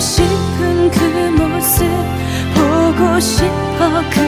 싶은 그 모습 보고 싶어 그